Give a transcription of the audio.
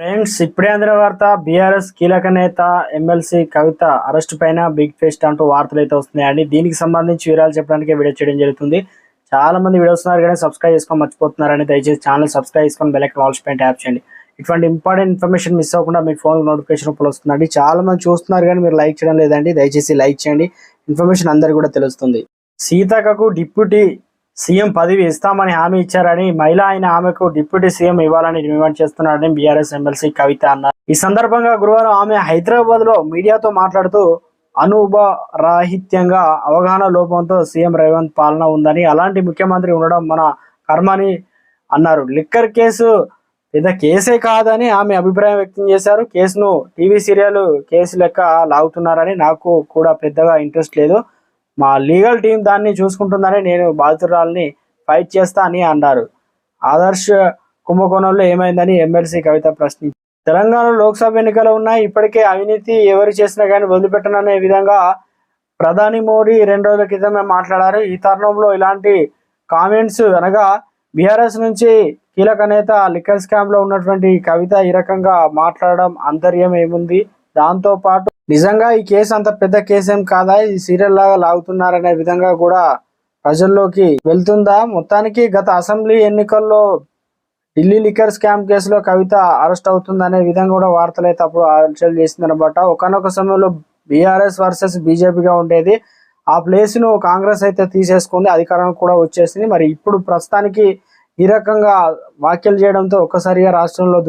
Friends ఇప్పుడే అందిన వార్త బీఆర్ఎస్ కీలక నేత ఎమ్మెల్సీ కవిత అరెస్ట్ పైన బిగ్ ఫెస్ట్ అంటూ వార్తలు అయితే వస్తున్నాయండి. దీనికి సంబంధించి వివరాలు చెప్పడానికి వీడియో చేయడం జరుగుతుంది. చాలా మంది వీడియోస్ ఉన్నారు కానీ సబ్స్క్రైబ్ చేసుకొని మర్చిపోతున్నారని దయచేసి ఛానల్ సబ్స్క్రైబ్ చేసుకొని బెల్ ఐకాన్ ఆల్స్ పైన ట్యాప్ చేయండి. ఇటువంటి ఇంపార్టెంట్ ఇన్ఫర్మేషన్ మిస్ అవ్వకుండా మీ ఫోన్ నోటిఫికేషన్ రూపంలో వస్తుందండి. చాలా మంది చూస్తున్నారు కానీ మీరు లైక్ చేయడం లేదండి. దయచేసి లైక్ చేయండి. ఇన్ఫర్మేషన్ అందరికీ కూడా తెలుస్తుంది. సీతకకు డిప్యూటీ సీఎం పదవి ఇస్తామని హామీ ఇచ్చారని మహిళ అయిన ఆమెకు డిప్యూటీ సీఎం ఇవ్వాలని డిమాండ్ చేస్తున్నారని బీఆర్ఎస్ ఎమ్మెల్సీ కవిత అన్నారు. ఈ సందర్భంగా గురువారం ఆమె హైదరాబాద్లో మీడియాతో మాట్లాడుతూ అనుభరాహిత్యంగా అవగాహన లోపంతో సీఎం రేవంత్ పాలన ఉందని అలాంటి ముఖ్యమంత్రి ఉండడం మన కర్మని అన్నారు. లిక్కర్ కేసు పెద్ద కేసే కాదని ఆమె అభిప్రాయం వ్యక్తం చేశారు. కేసును టీవీ సీరియల్ కేసు లెక్క లాగుతున్నారని నాకు కూడా పెద్దగా ఇంట్రెస్ట్ లేదు. మా లీగల్ టీం దాన్ని చూసుకుంటుందని నేను బాధితురాల్ని ఫైట్ చేస్తా అని అన్నారు. ఆదర్శ్ కుంభకోణంలో ఏమైందని ఎమ్మెల్సీ కవిత ప్రశ్నించారు తెలంగాణలో లోక్సభ ఎన్నికలు ఉన్నాయి. ఇప్పటికే అవినీతి ఎవరు చేసినా కానీ వదిలిపెట్టననే విధంగా ప్రధాని మోడీ రెండు రోజుల క్రితమే మాట్లాడారు. ఈ తరుణంలో ఇలాంటి కామెంట్స్ అనగా బీఆర్ఎస్ నుంచి కీలక నేత లిక్కర్ స్కామ్లో ఉన్నటువంటి కవిత ఈ రకంగా మాట్లాడడం అంతర్యం ఏముంది? దాంతో పాటు నిజంగా ఈ కేసు అంత పెద్ద కేసేం ఏం కాదా? ఈ సీరియల్ లాగా లాగుతున్నారనే విధంగా కూడా ప్రజల్లోకి వెళ్తుందా? మొత్తానికి గత అసెంబ్లీ ఎన్నికల్లో ఢిల్లీ లిక్కర్ స్కామ్ కేసులో కవిత అరెస్ట్ అవుతుందనే విధంగా కూడా వార్తలు అయితే అప్పుడు హల్చల్ చేసిందనమాట. ఒకనొక సమయంలో బీఆర్ఎస్ వర్సెస్ బీజేపీగా ఉండేది. ఆ ప్లేస్ను కాంగ్రెస్ అయితే తీసేసుకుంది. అధికారం కూడా వచ్చేసింది. మరి ఇప్పుడు ప్రస్తుతానికి ఈ రకంగా వ్యాఖ్యలు చేయడంతో ఒక్కసారిగా రాష్ట్రంలో